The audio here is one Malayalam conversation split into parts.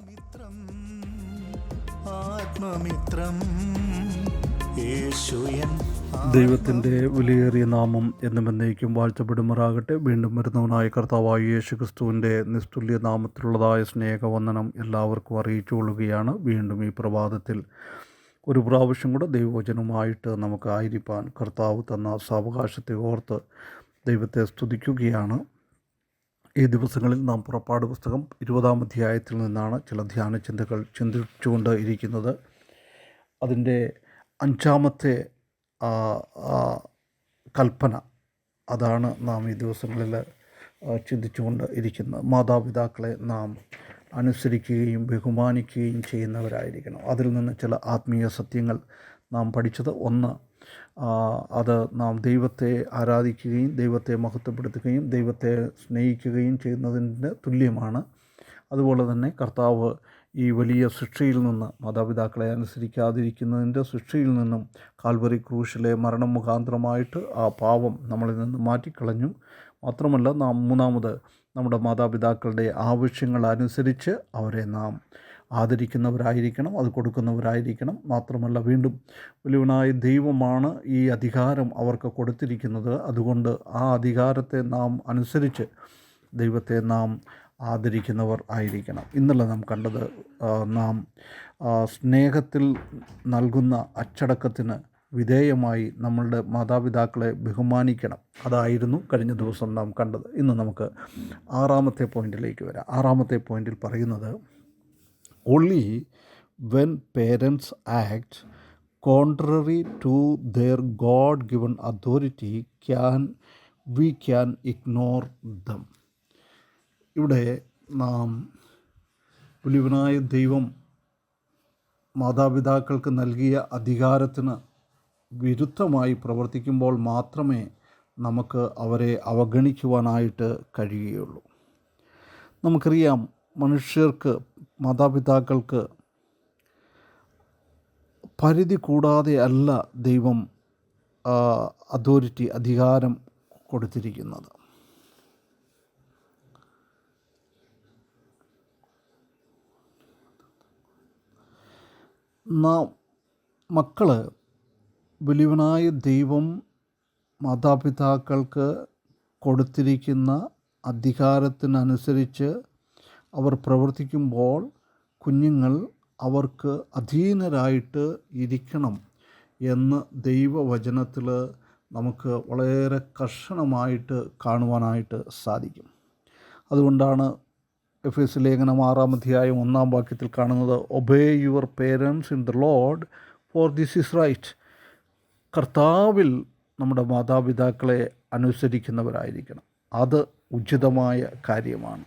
ആത്മമിത്രം ആത്മമിത്രം. ദൈവത്തിന്റെ വിലയേറിയ നാമം എന്നും എന്നേക്കും വാഴ്ത്തപ്പെടുമാറാകട്ടെ. വീണ്ടും വരുന്നവനായ കർത്താവായ യേശു ക്രിസ്തുവിന്റെ നിസ്തുല്യ നാമത്തിലുള്ളതായ സ്നേഹവന്ദനം എല്ലാവർക്കും അറിയിച്ചു കൊള്ളുകയാണ്. വീണ്ടും ഈ പ്രഭാതത്തിൽ ഒരു പ്രാവശ്യം കൂടെ ദൈവവചനവുമായിട്ട് നമുക്ക് ആയിരിക്കാൻ കർത്താവ് തന്ന സാവകാശത്തെ ഓർത്ത് ദൈവത്തെ സ്തുതിക്കുകയാണ്. ഈ ദിവസങ്ങളിൽ നാം പുറപ്പാട് പുസ്തകം ഇരുപതാം അധ്യായത്തിൽ നിന്നാണ് ചില ധ്യാന ചിന്തകൾ ചിന്തിച്ചുകൊണ്ട് ഇരിക്കുന്നത് അതിന്റെ അഞ്ചാമത്തെ കൽപ്പന അതാണ് നാം ഈ ദിവസങ്ങളിൽ ചിന്തിച്ചുകൊണ്ട് ഇരിക്കുന്നത്. മാതാപിതാക്കളെ നാം അനുസരിക്കുകയും ബഹുമാനിക്കുകയും ചെയ്യുന്നവരായിരിക്കണം. അതിൽ നിന്ന് ചില ആത്മീയ സത്യങ്ങൾ നാം പഠിച്ചത്. ഒന്ന് അത് നാം ദൈവത്തെ ആരാധിക്കുകയും ദൈവത്തെ മഹത്വപ്പെടുത്തുകയും ദൈവത്തെ സ്നേഹിക്കുകയും ചെയ്യുന്നതിന് തുല്യമാണ്. അതുപോലെ തന്നെ കർത്താവ് ഈ വലിയ ശിക്ഷയിൽ നിന്ന് മാതാപിതാക്കളെ അനുസരിക്കാതിരിക്കുന്നതിന്റെ ശിക്ഷയിൽ നിന്നും കാൽവറി ക്രൂശിലെ മരണം മുഖാന്തരമായിട്ട് ആ പാവം നമ്മളിൽ നിന്ന് മാറ്റിക്കളഞ്ഞു. മാത്രമല്ല നാം മൂന്നാമത് നമ്മുടെ മാതാപിതാക്കളുടെ ആവശ്യങ്ങൾ അനുസരിച്ച് അവരെ നാം ആദരിക്കുന്നവരായിരിക്കണം അത് കൊടുക്കുന്നവരായിരിക്കണം. മാത്രമല്ല വീണ്ടും വലിയവനായ ദൈവമാണ് ഈ അധികാരം അവർക്ക് കൊടുത്തിരിക്കുന്നത്. അതുകൊണ്ട് ആ അധികാരത്തെ നാം അനുസരിച്ച് ദൈവത്തെ നാം ആദരിക്കുന്നവർ ആയിരിക്കണം. ഇന്നലെ നാം കണ്ടത് നാം സ്നേഹത്തിൽ നൽകുന്ന അച്ചടക്കത്തിന് വിധേയമായി നമ്മളുടെ മാതാപിതാക്കളെ ബഹുമാനിക്കണം. അതായിരുന്നു കഴിഞ്ഞ ദിവസം നാം കണ്ടത്. ഇന്ന് നമുക്ക് ആറാമത്തെ പോയിന്റിലേക്ക് വരാം. ആറാമത്തെ പോയിന്റിൽ പറയുന്നത് only when parents act contrary to their god given authority can we can ignore them ഇവിടെ നാം പുലിവനായ ദൈവം മാതാപിതാക്കൾക്ക് നൽകിയ അധികാരത്തിന് വിരുദ്ധമായി പ്രവർത്തിക്കുമ്പോൾ മാത്രമേ നമുക്ക് അവരെ അവഗണിക്കുവാനായിട്ട് കഴിയുകയുള്ളൂ. നമുക്കറിയാം മനുഷ്യർക്ക് മാതാപിതാക്കൾക്ക് പരിധി കൂടാതെ അല്ല ദൈവം അതോറിറ്റി അധികാരം കൊടുത്തിരിക്കുന്നത്. നാം മക്കൾ വലിയവനായ ദൈവം മാതാപിതാക്കൾക്ക് കൊടുത്തിരിക്കുന്ന അധികാരത്തിനനുസരിച്ച് അവർ പ്രവർത്തിക്കുമ്പോൾ കുഞ്ഞുങ്ങൾ അവർക്ക് അധീനരായിട്ട് ഇരിക്കണം എന്ന് ദൈവവചനത്തിൽ നമുക്ക് വളരെ കർശനമായിട്ട് കാണുവാനായിട്ട് സാധിക്കും. അതുകൊണ്ടാണ് എഫ് എസ് ലേഖനം ആറാം അധ്യായം ഒന്നാം വാക്യത്തിൽ കാണുന്നത് obey your parents in the Lord for this is right കർത്താവിൽ നമ്മുടെ മാതാപിതാക്കളെ അനുസരിക്കുന്നവരായിരിക്കണം. അത് ഉചിതമായ കാര്യമാണ്.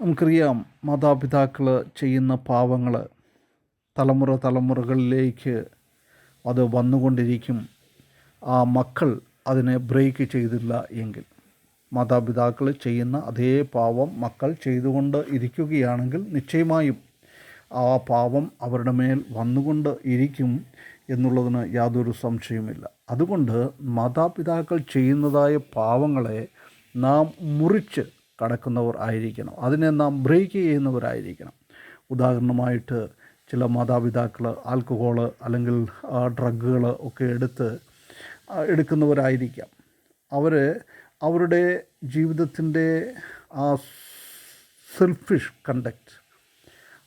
നമുക്കറിയാം മാതാപിതാക്കൾ ചെയ്യുന്ന പാവങ്ങൾ തലമുറ തലമുറകളിലേക്ക് അത് വന്നുകൊണ്ടിരിക്കും. ആ മക്കൾ അതിനെ ബ്രേക്ക് ചെയ്തില്ല എങ്കിൽ. മാതാപിതാക്കൾ ചെയ്യുന്ന അതേ പാവം മക്കൾ ചെയ്തുകൊണ്ട് ഇരിക്കുകയാണെങ്കിൽ നിശ്ചയമായും ആ പാവം അവരുടെ മേൽ വന്നുകൊണ്ട് ഇരിക്കും എന്നുള്ളതിന് യാതൊരു സംശയവുമില്ല. അതുകൊണ്ട് മാതാപിതാക്കൾ ചെയ്യുന്നതായ പാവങ്ങളെ നാം മുറിച്ച് കടക്കുന്നവർ ആയിരിക്കണം. അതിനെ നാം ബ്രേക്ക് ചെയ്യുന്നവരായിരിക്കണം. ഉദാഹരണമായിട്ട് ചില മാതാപിതാക്കൾ ആൽക്കഹോൾ അല്ലെങ്കിൽ ഡ്രഗുകൾ ഒക്കെ എടുത്ത് എടുക്കുന്നവരായിരിക്കാം. അവർ അവരുടെ ജീവിതത്തിന്റെ ആ സെൽഫിഷ് കണ്ടക്റ്റ്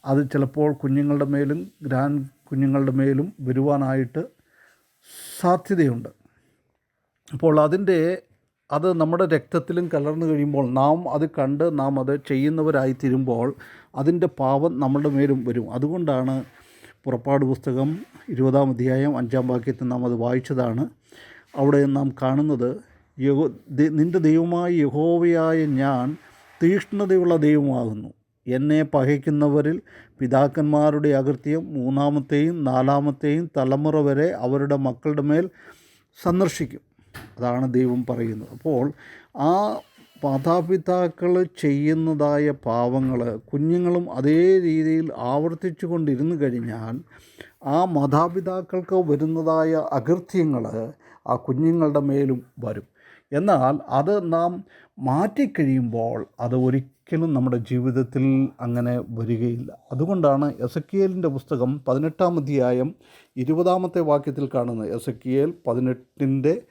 അത് ചിലപ്പോൾ കുഞ്ഞുങ്ങളുടെ മേലും ഗ്രാൻഡ് കുഞ്ഞുങ്ങളുടെ മേലും വരുവാനായിട്ട് സാധ്യതയുണ്ട്. അപ്പോൾ അതിന്റെ അത് നമ്മുടെ രക്തത്തിലും കലർന്നു കഴിയുമ്പോൾ നാം അത് കണ്ട് നാം അത് ചെയ്യുന്നവരായി തീരുമ്പോൾ അതിന്റെ പാപം നമ്മളുടെ മേലും വരും. അതുകൊണ്ടാണ് പുറപ്പാട് പുസ്തകം ഇരുപതാം അധ്യായം അഞ്ചാം വാക്യത്തിൽ നാം അത് വായിച്ചതാണ്. അവിടെ നാം കാണുന്നത് യഹോ നിന്റെ ദൈവമായ യഹോവയായ ഞാൻ തീഷ്ണതയുള്ള ദൈവമാകുന്നു. എന്നെ പകയ്ക്കുന്നവരിൽ പിതാക്കന്മാരുടെ അകൃത്യം മൂന്നാമത്തെയും നാലാമത്തെയും തലമുറ വരെ അവരുടെ മക്കളുടെ മേൽ സന്ദർശിക്കും. അതാണ് ദൈവം പറയുന്നത്. അപ്പോൾ ആ മാതാപിതാക്കൾ ചെയ്യുന്നതായ പാവങ്ങൾ കുഞ്ഞുങ്ങളും അതേ രീതിയിൽ ആവർത്തിച്ചു കൊണ്ടിരുന്നു കഴിഞ്ഞാൽ ആ മാതാപിതാക്കൾക്ക് വരുന്നതായ അകൃത്യങ്ങൾ ആ കുഞ്ഞുങ്ങളുടെ മേലും വരും. എന്നാൽ അത് നാം മാറ്റിക്കഴിയുമ്പോൾ അത് ഒരിക്കലും നമ്മുടെ ജീവിതത്തിൽ അങ്ങനെ വരികയില്ല. അതുകൊണ്ടാണ് എസക്കിയേലിന്റെ പുസ്തകം പതിനെട്ടാം അധ്യായം ഇരുപതാമത്തെ വാക്യത്തിൽ കാണുന്നത്. എസക്കിയേൽ പതിനെട്ടിന്റെ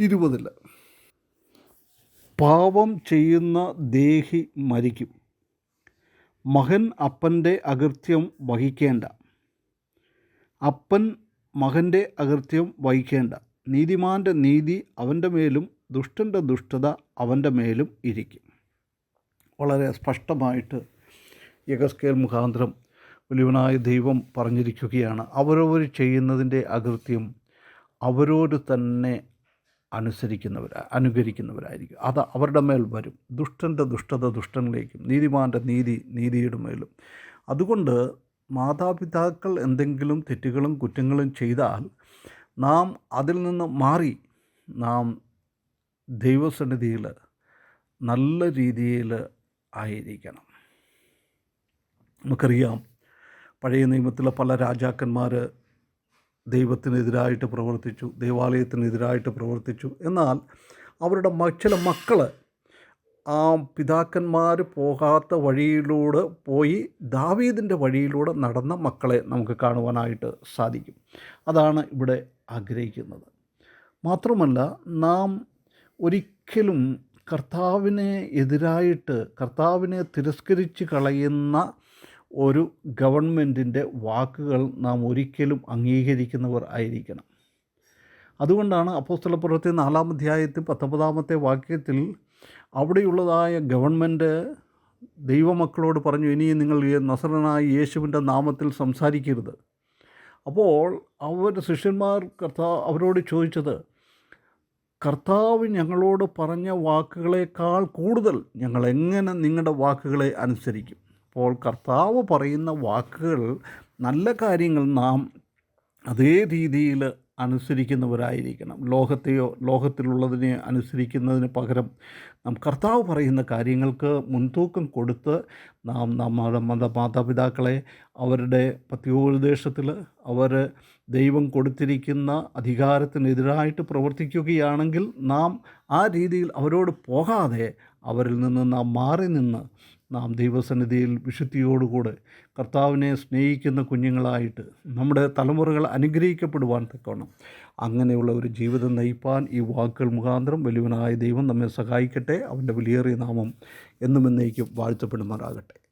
ഇരുപതിൽ പാവം ചെയ്യുന്ന ദേഹി മരിക്കും. മകൻ അപ്പന്റെ അകൃത്യം വഹിക്കേണ്ട. അപ്പൻ മകന്റെ അകൃത്യം വഹിക്കേണ്ട. നീതിമാന്റെ നീതി അവന്റെ മേലും ദുഷ്ടന്റെ ദുഷ്ടത അവന്റെ മേലും ഇരിക്കും. വളരെ സ്പഷ്ടമായിട്ട് യഗസ്കേൽ മുഖാന്തരം വലിയവനായ ദൈവം പറഞ്ഞിരിക്കുകയാണ്. അവരവർ ചെയ്യുന്നതിന്റെ അകൃത്യം അവരോട് തന്നെ അനുസരിക്കുന്നവർ അനുകരിക്കുന്നവരായിരിക്കും. അത് അവരുടെ മേൽ വരും. ദുഷ്ടന്റെ ദുഷ്ടത ദുഷ്ടനിലേക്കും നീതിമാന്റെ നീതി നീതിയുടെ മേലും. അതുകൊണ്ട് മാതാപിതാക്കൾ എന്തെങ്കിലും തെറ്റുകളും കുറ്റങ്ങളും ചെയ്താൽ നാം അതിൽ നിന്ന് മാറി നാം ദൈവസന്നിധിയിൽ നല്ല രീതിയിൽ ആയിരിക്കണം. നമുക്കറിയാം പഴയ നിയമത്തിലെ പല രാജാക്കന്മാർ ദൈവത്തിനെതിരായിട്ട് പ്രവർത്തിച്ചു ദേവാലയത്തിനെതിരായിട്ട് പ്രവർത്തിച്ചു. എന്നാൽ അവരുടെ ചില മക്കൾ ആ പിതാക്കന്മാർ പോകാത്ത വഴിയിലൂടെ പോയി ദാവീദിന്റെ വഴിയിലൂടെ നടന്ന മക്കളെ നമുക്ക് കാണുവാനായിട്ട് സാധിക്കും. അതാണ് ഇവിടെ ആഗ്രഹിക്കുന്നത്. മാത്രമല്ല നാം ഒരിക്കലും കർത്താവിനെ എതിരായിട്ട് കർത്താവിനെ തിരസ്കരിച്ച് കളയുന്ന ഒരു ഗവൺമെന്റിന്റെ വാക്കുകൾ നാം ഒരിക്കലും അംഗീകരിക്കുന്നവർ ആയിരിക്കണം. അതുകൊണ്ടാണ് അപ്പോസ്തല പ്രവൃത്തി നാലാം അധ്യായത്തിൽ പത്തൊമ്പതാമത്തെ വാക്യത്തിൽ അവിടെയുള്ളതായ ഗവൺമെന്റ് ദൈവമക്കളോട് പറഞ്ഞു ഇനിയും നിങ്ങൾ നസറനായ യേശുവിന്റെ നാമത്തിൽ സംസാരിക്കരുത്. അപ്പോൾ അവരുടെ ശിഷ്യന്മാർ കർത്താവ് അവരോട് ചോദിച്ചത് കർത്താവ് ഞങ്ങളോട് പറഞ്ഞ വാക്കുകളേക്കാൾ കൂടുതൽ ഞങ്ങൾ എങ്ങനെ നിങ്ങളുടെ വാക്കുകളെ അനുസരിക്കും? അപ്പോൾ കർത്താവ് പറയുന്ന വാക്കുകൾ നല്ല കാര്യങ്ങൾ നാം അതേ രീതിയിൽ അനുസരിക്കുന്നവരായിരിക്കണം. ലോകത്തെയോ ലോകത്തിലുള്ളതിനെ അനുസരിക്കുന്നതിന് പകരം നാം കർത്താവ് പറയുന്ന കാര്യങ്ങൾക്ക് മുൻതൂക്കം കൊടുത്ത് നാം നമ്മുടെ മത മാതാപിതാക്കളെ അവരുടെ പത്യോപദേശത്തിൽ അവർ ദൈവം കൊടുത്തിരിക്കുന്ന അധികാരത്തിനെതിരായിട്ട് പ്രവർത്തിക്കുകയാണെങ്കിൽ നാം ആ രീതിയിൽ അവരോട് പോകാതെ അവരിൽ നിന്ന് നാം മാറി നിന്ന് നാം ദൈവസന്നിധിയിൽ വിശുദ്ധിയോടുകൂടെ കർത്താവിനെ സ്നേഹിക്കുന്ന കുഞ്ഞുങ്ങളായിട്ട് നമ്മുടെ തലമുറകൾ അനുഗ്രഹിക്കപ്പെടുവാൻ തക്കവണ്ണം അങ്ങനെയുള്ള ഒരു ജീവിതം നയിപ്പാൻ ഈ വാക്കുകൾ മുഖാന്തരം വലിയവനായ ദൈവം നമ്മെ സഹായിക്കട്ടെ. അവന്റെ വിലയേറിയ നാമം എന്നും എന്നേക്കും വാഴ്ത്തപ്പെടുമാറാകട്ടെ.